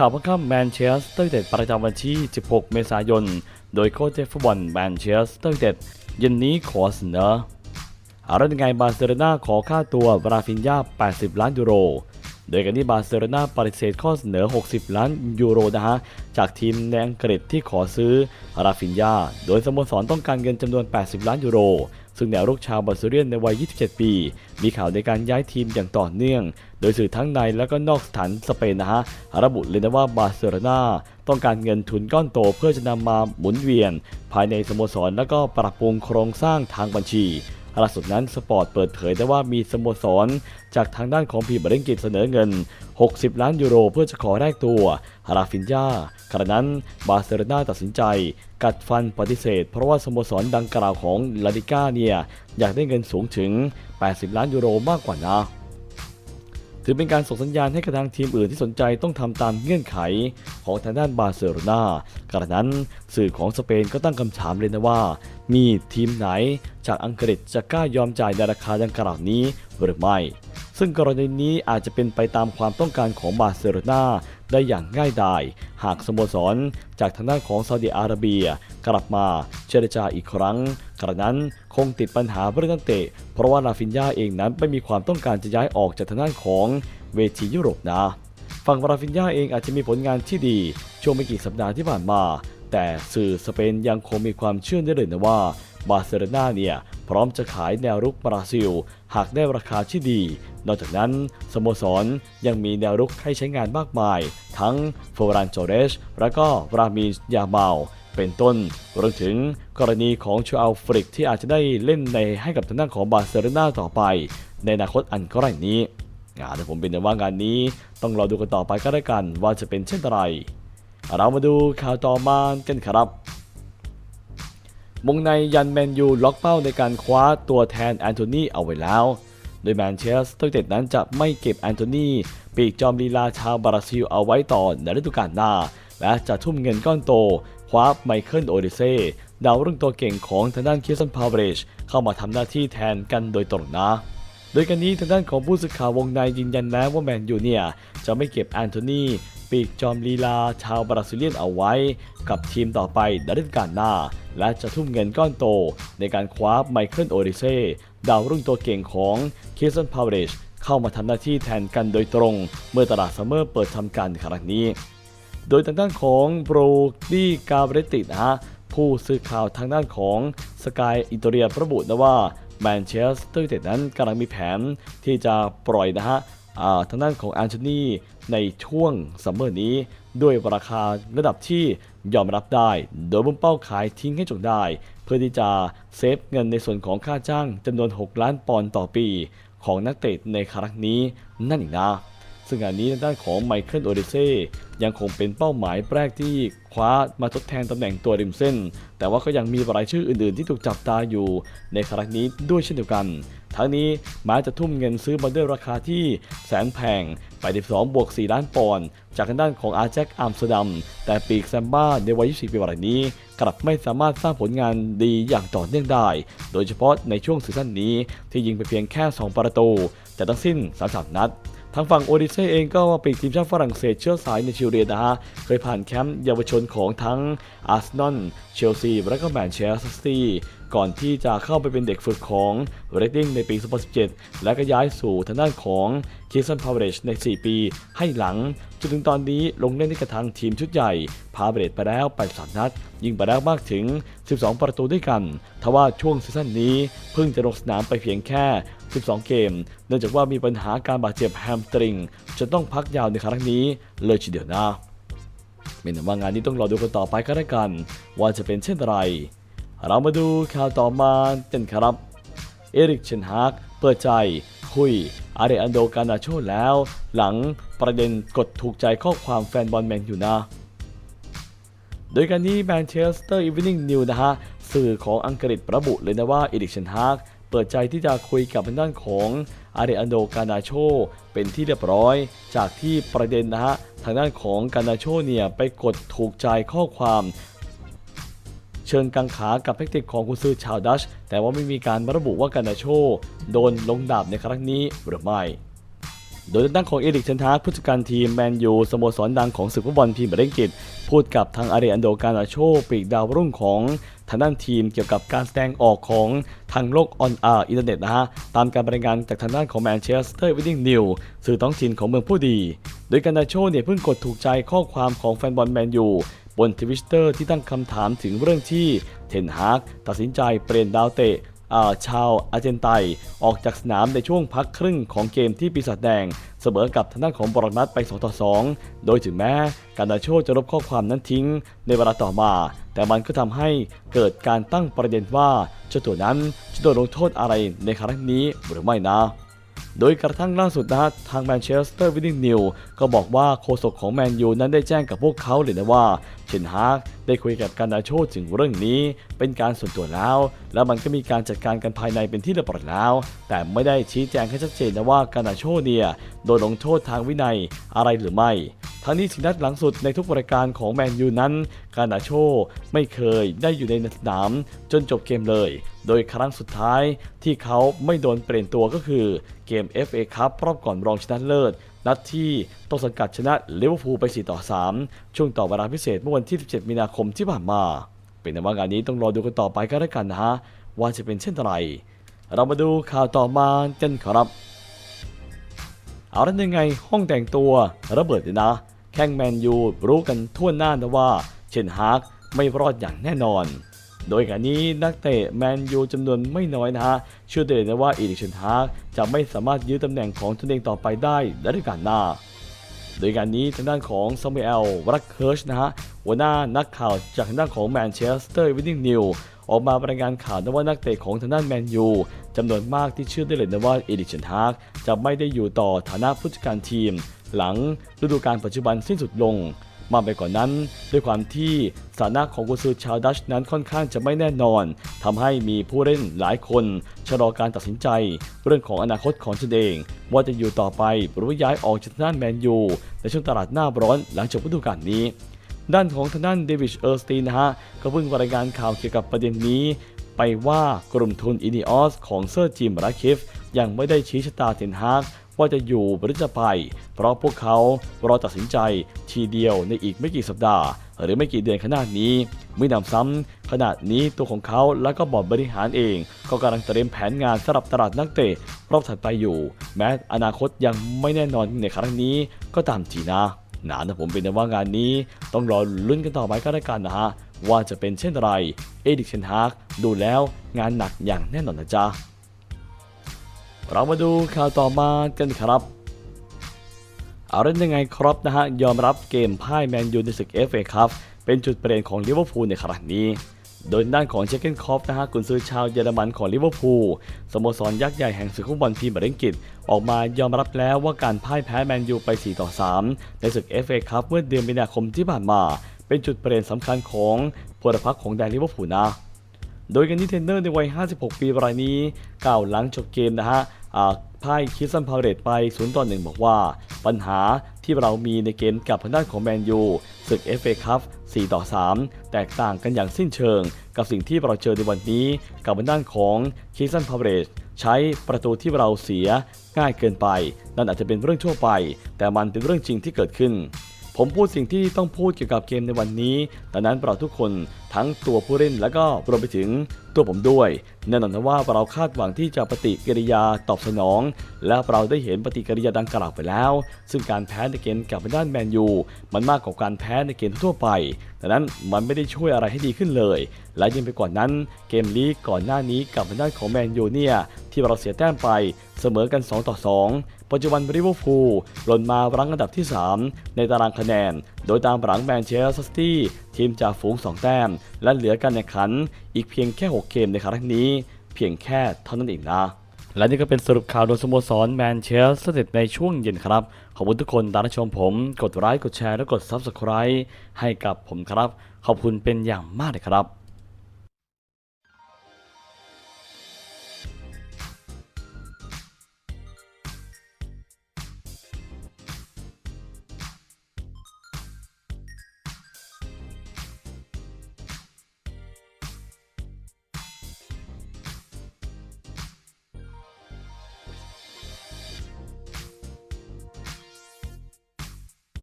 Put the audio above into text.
ข่าวพังค่ำแมนเชสเตอร์เต็ดประจำวันที่ 16 เมษายน โดยโค้ชเจฟฟุตบอลแมนเชสเตอร์เต็ดเย็นนี้ขอเสนออะไรยังไงบาร์เซโลนาขอค่าตัวบราฟินยา 80 ล้านยูโร โดยกันที่บาร์เซโลนาปฏิเสธข้อเสนอ 60 ล้านยูโรนะฮะจากทีมในอังกฤษที่ขอซื้อราฟินยาโดยสโมสรต้องการเงินจำนวน 80 ล้านยูโรซึ่งแนวรุกชาวบาร์เซเลียนในวัย 27 ปี มีข่าวในการย้ายทีมอย่างต่อเนื่อง โดยสื่อทั้งในและก็นอกสถานสเปนนะฮะ ระบุเลยนะว่าบาร์เซโลนาต้องการเงินทุนก้อนโตเพื่อจะนำมาหมุนเวียน ภายในสโมสรและก็ปรับปรุงโครงสร้างทางบัญชี ล่าสุดนั้นสปอร์ตเปิดเผยได้ว่ามีสโมสร จากทางด้านของพีบริงกิตเสนอเงิน 60 ล้านยูโรเพื่อจะขอแลกตัวฮาราฟินยาขณะนั้นบาร์เซโลนาตัดสินใจ กัดฟันปฏิเสธ เพราะว่าสโมสรดังกล่าวของลาลิก้าเนี่ยอยากได้เงินสูงถึง 80 ล้านยูโรมากกว่านะ ถือเป็นการส่งสัญญาณให้กับทางทีมอื่นที่สนใจต้องทำตามเงื่อนไขของทางด้านบาร์เซโลนากระนั้นสื่อของสเปนก็ตั้งคำถามเลยนะว่า มีทีมไหนจากอังกฤษจะกล้ายอมจ่ายในราคาดังกล่าวนี้หรือไม่ ซึ่งกรณีนี้อาจจะเป็นไปตามความต้องการของบาร์เซโลนาได้อย่างง่ายดาย หากสโมสร จากทางด้านของซาอุดิอาระเบีย กลับมาเจรจาอีกครั้ง กระนั้นคงติดปัญหาเรื่องนักเตะ เพราะว่าลาฟินยาเองนั้นไม่มีความต้องการจะย้ายออกจากทางด้านของเวทียุโรปนะ ฝั่งราฟินยาเองอาจจะมีผลงานที่ดี ช่วงไม่กี่สัปดาห์ที่ผ่านมา แต่สื่อสเปนยังคงมีความเชื่อได้เลยนะว่า บาร์เซโลนาเนี่ย พร้อมจะขายแนวรุกบราซิล หากได้ราคาที่ดี นอกจากนั้น สโมสรยังมีแนวรุกให้ใช้งานมากมาย ทั้งโฟรานโจเรสและก็รามินยาเมาเป็นต้นรวมถึงกรณีของชูอัลฟริกที่อาจจะได้เล่นในให้กับทางด้านของบาร์เซโลนาต่อไป ในอนาคตอันใกล้นี้งานผมเป็นแต่ว่างานนี้ ต้องรอดูกันต่อไปก็ได้กันว่าจะเป็นเช่นไร เรามาดูข่าวต่อมากันครับ วงในยันแมนยูล็อกเป้าในการคว้าตัวแทนแอนโทนีเอาไว้แล้ว โดยแมนเชสเตอร์ยูไนเต็ดนั้นจะไม่เก็บแอนโทนีปีกจอมลีลาชาวบราซิลเอาไว้ต่อในฤดูกาลหน้า และจะทุ่มเงินก้อนโต คว้าไมเคิลโอดิเซ่ดาวรุ่งตัวเก่งของทางด้านคิสันพาวเวชเข้ามาทำหน้าที่แทนกันโดยตรงนะโดยกันนี้ทางด้านของผู้สื่อข่าววงในยืนยันแล้วว่าแมนยูเนี่ยจะไม่เก็บแอนโทนี ปีกจอมลีลาชาวบราซิเลียนเอาไว้ กับทีมต่อไปในฤดูกาลหน้า และจะทุ่มเงินก้อนโต ในการคว้าไมเคิลโอริเซ่ดาวรุ่งตัวเก่งของเคสซันพาวเวชเข้ามาทำหน้าที่แทนกันโดยตรง เมื่อตลาดซัมเมอร์เปิดทำการครั้งนี้ โดยทางด้านของโบรดี้กาเบรตินะฮะผู้สื่อข่าวทางด้านของสกายอิตาเลียระบุนะว่าแมนเชสเตอร์ยูไนเต็ดนั้นกำลังมีแผนที่จะปล่อยนะฮะ ทางด้านของแอนโทนีในช่วงซัมเมอร์นี้ ด้วยราคาระดับที่ยอมรับได้ โดยมุ่งเป้าขายทิ้งให้จบได้ เพื่อที่จะเซฟเงินในส่วนของค่าจ้างจำนวน 6 ล้านปอนด์ต่อปี ของนักเตะในครั้งนี้นั่นเองนะ ซึ่งงานนี้ทางด้านของไมเคิลโอเดเซ่ยังคงเป็นเป้าหมายแรกที่คว้ามาทดแทนตำแหน่งตัวริมเส้น แต่ว่าก็ยังมีรายชื่ออื่นๆ ที่ถูกจับตาอยู่ในครั้งนี้ด้วยเช่นเดียวกัน ทั้งนี้ม้จะทุ่มเงินซื้อมาด้วยราคาที่แสนแพงไป12บวก4ล้านปอนด์จากทางด้านของอาแจ็คอัมสเตอร์ดัม แต่ปีกแซมบ้าในวัย 24 ปีวันนี้ กลับไม่สามารถสร้างผลงานดีอย่างต่อเนื่องได้ โดยเฉพาะในช่วงซีซั่นนี้ที่ยิงไปเพียงแค่ 2 ประตู แต่ทั้งสิ้น 33 นัด ทางฝั่งโอดิเซ่เองก็ปีกทีมชาติฝรั่งเศสเชื้อสายในชิลเรียนะฮะเคยผ่านแคมป์เยาวชนของทั้งอาร์เซนอลเชลซีและก็แมนเชสเตอร์ซิตี้ก่อนที่จะเข้าไปเป็นเด็กฝึกของเรดดิ้งในปี 2017 และก็ย้ายสู่ทางด้านของคิสซันพาวเวชใน 4 ปีให้หลัง นถึงตอนนี้ลงเล่นให้กับทางทีมชุดใหญ่ พาเบรดไปแล้ว83นัด ยิงไปแล้วมากถึง 12 ประตูด้วยกัน ทว่าช่วงซีซั่นนี้เพิ่งจะลงสนามไปเพียงแค่ 12 เกม เนื่องจากว่ามีปัญหาการบาดเจ็บแฮมสตริงจนต้องพักยาวในครั้งนี้เลยทีเดียวนะไม่นว่างานนี้ต้องรอดูกันต่อไปก็ได้กัน ว่าจะเป็นเช่นไร เรามาดูข่าวต่อมากันครับ เอริกเชนฮากเปิดใจ คุยอาเรอันโดกานาโชแล้ว หลังประเด็นกดถูกใจข้อความแฟนบอลแมนอยู่นะ โดยการนี้แมนเชสเตอร์อี n ว n ิ n งนิวนะฮะ สื่อของอังกฤษระบุเลยนะว่าเอริกเชนฮากเปิดใจที่จะคุยกับทางด้านของอาเรอันโดกานาโชเป็นที่เรียบร้อย จากที่ประเด็นนะฮะ ทางด้านของกานาโชเนี่ยไปกดถูกใจข้อความ เชิงกังขากับแทคติกของกุนซือชาวดัช แต่ว่าไม่มีการระบุว่ากานาโช โดนลงดาบในครั้งนี้หรือไม่โดยทางด้านของเอริกเทนฮากผู้จัดการทีมแมนยูสโมสรดังของศึกฟุตบอลพรีเมียร์ลีกอังกฤษพูดกับทางอาเรอันโดการนาโชปีกดาวรุ่งของทางด้านทีมเกี่ยวกับการแสดงออกของทางโลกออนอาร์อินเทอร์เน็ตนะฮะ ตามการรายงานจากทางด้านของแมนเชสเตอร์วินนิ่งนิวสื่อท้องถิ่นของเมืองผู้ดี โดยการนาโชเนี่ยเพิ่งกดถูกใจข้อความของแฟนบอลแมนยู บนทวิตเตอร์ที่ตั้งคำถามถึงเรื่องที่เทนฮากตัดสินใจเปลี่ยนดาวเตะาชาวอาร์เจนไตออกจากสนามในช่วงพักครึ่งของเกมที่ปีศาจแดง เสมอกับทางด้านของบรอดมัดไป 2 ต่อ 2 โดยถึงแม้การดาโชจะลบข้อความนั้นทิ้งในเวลาต่อมา แต่มันก็ทำให้เกิดการตั้งประเด็นว่าเจ้าตัวนั้นจะโดนลงโทษอะไรในครั้งนี้หรือไม่นะ โดยกระทั่งล่าสุดนะฮะทางแมนเชสเตอร์วินนิ่งนิวก็บอกว่าโฆษกของแมนยูนั้นได้แจ้งกับพวกเขาเลยนะว่าเชนฮากได้คุยกับการนาโชถึงเรื่องนี้ เป็นการส่วนตัวแล้ว แล้วมันก็มีการจัดการกันภายในเป็นที่เรียบร้อยแล้ว แต่ไม่ได้ชี้แจงให้ชัดเจนนะว่าการนาโชเนี่ยโดนลงโทษทางวินัยอะไรหรือไม่ทั้งนี้สินัดหลังสุดในทุกรายการของแมนยูนั้น การนาโชไม่เคยได้อยู่ในสนามจนจบเกมเลย โดยครั้งสุดท้ายที่เขาไม่โดนเปลี่ยนตัวก็คือเกม FA คัพรอบก่อนรองชนะเลิศ นัดที่ต้องสังกัดชนะลิเวอร์พูลไป 4 ต่อ 3 ช่วงต่อเวลาพิเศษเมื่อวันที่ 17 มีนาคมที่ผ่านมา เป็นแต่ว่างานนี้ต้องรอดูกันต่อไปก็แล้วกันนะฮะ ว่าจะเป็นเช่นไร เรามาดูข่าวต่อมากันครับเอาแล้วยังไงห้องแต่งตัวระเบิดเลยนะ แข่งแมนยูรู้กันทั่วหน้านะว่าเชนฮากไม่รอดอย่างแน่นอน โดยการนี้นักเตะแมนยูจำนวนไม่น้อยนะฮะเชื่อได้เลยนะว่าอีริกเชนฮากจะไม่สามารถยื้อตำแหน่งของตนเองต่อไปได้ในฤดูกาลหน้า โดยการนี้ทางด้านของซามูเอลรักเคิร์ชนะฮะหัวหน้านักข่าวจากทางด้านของแมนเชสเตอร์วินนิ่งนิวออกมารายงานข่าวนะว่านักเตะของทางด้านแมนยูจำนวนมากที่เชื่อได้เลยนะว่าเอริกเชนฮากจะไม่ได้อยู่ต่อฐานะผู้จัดการทีม หลังฤดูกาลปัจจุบันสิ้นสุดลง มากไปกว่านนั้น ด้วยความที่สถานะของกุนซือชาวดัชนั้นค่อนข้างจะไม่แน่นอนทำให้มีผู้เล่นหลายคน ชะลอการตัดสินใจ เรื่องของอนาคตของตนเอง ว่าจะอยู่ต่อไปหรือย้ายออกจากทางด้านแมนยูในช่วงตลาดหน้าร้อนหลังจบฤดูกาลนี้ ด้านของทางด้านเดวิดเออร์สตีนนะฮะก็เพิ่งรายงานข่าวเกี่ยวกับประเด็นนี้ ไปว่ากลุ่มทุนอินิออสของเซอร์จิมราคิฟยังไม่ได้ชี้ชะตาเทนฮาก ว่าจะอยู่หรือจะไป เพราะพวกเขารอตัดสินใจทีเดียวในอีกไม่กี่สัปดาห์ หรือไม่กี่เดือนข้างหน้านี้ไม่นำซ้ำขณะนี้ตัวของเขาและก็บอร์ดบริหารเอง ก็กำลังเตรียมแผนงานสำหรับตลาดนักเตะรอบถัดไปอยู่ แม้อนาคตยังไม่แน่นอนในครั้งนี้ก็ตามทีนะหนานะผมเป็นว่างานนี้ ต้องรอลุ้นกันต่อไปก็แล้วกันนะฮะว่าจะเป็นเช่นไร เอดิกเชนฮากดูแล้วงานหนักอย่างแน่นอนนะจ๊ะ เรามาดูข่าวต่อมากันครับ เอาเล่นยังไงครับนะฮะ ยอมรับเกมพ่ายแมนยูในศึก FA ครับเป็นจุดเปลี่ยนของลิเวอร์พูลในครั้งนี้ โดยด้านของเชคเกนคอฟนะฮะกุนซือชาวเยอรมันของลิเวอร์พูลสโมสรยักษ์ใหญ่แห่งศึกฟุตบอลพรีเมียร์ลีกอออกมายอมรับแล้วว่าการพ่ายแพ้แมนยูไป 4 ต่อ 3 ในศึก FA ครับเมื่อเดือนมีนาคมที่ผ่านมา เป็นจุดเปลี่ยนสำคัญของพลพรรคของแดนลิเวอร์พูลนะ โดยกันที่เทนเนอร์ในวัย 56 ปีรายนี้กล่าวหลังจบเกมนะฮะอ่าพ่ายคิสซันพาวเรตไป0ต่อ1บอกว่า ปัญหาที่เรามีในเกมกับทางด้านของแมนยูศึก FA คัพ4ต่อ3 แตกต่างกันอย่างสิ้นเชิง กับสิ่งที่เราเจอในวันนี้กับทางด้านของคิสซันพาวเรตใช้ประตูที่เราเสียง่ายเกินไป นั่นอาจจะเป็นเรื่องทั่วไป แต่มันเป็นเรื่องจริงที่เกิดขึ้น ผมพูดสิ่งที่ต้องพูดเกี่ยวกับเกมในวันนี้ดังนั้นเราทุกคนทั้งตัวผู้เล่นและก็รวมไปถึงตัวผมด้วยแน่นอนนะว่าเราคาดหวังที่จะปฏิกิริยาตอบสนอง และเราได้เห็นปฏิกิริยาดังกล่าวไปแล้ว ซึ่งการแพ้ในเกมกับด้านแมนยูมันมากกว่าการแพ้ในเกมทั่วไปดังนั้นมันไม่ได้ช่วยอะไรให้ดีขึ้นเลย และยิ่งไปกว่านั้น เกมลีกก่อนหน้านี้กับด้านของแมนยูเนี่ยที่เราเสียแต้มไปเสมอกัน 2 ต่อ 2 ปัจจุบันลิเวอร์พูลหล่นมารั้งอันดับที่ 3 ในตารางคะแนน โดยตามหลังแมนเชสเตอร์ซิตี้ทีมจากฝูง 2 แต้ม และเหลือการแข่งขันอีกเพียงแค่ 6 เกมในครั้งนี้ เพียงแค่เท่านั้นเองนะและนี่ก็เป็นสรุปข่าวโดยสโมสรแมนเชสเตอร์ซิตี้ในช่วงเย็นครับ ขอบคุณทุกคนตามชมผม กดไลค์กดแชร์และกด Subscribe ให้กับผมครับ ขอบคุณเป็นอย่างมากเลยครับ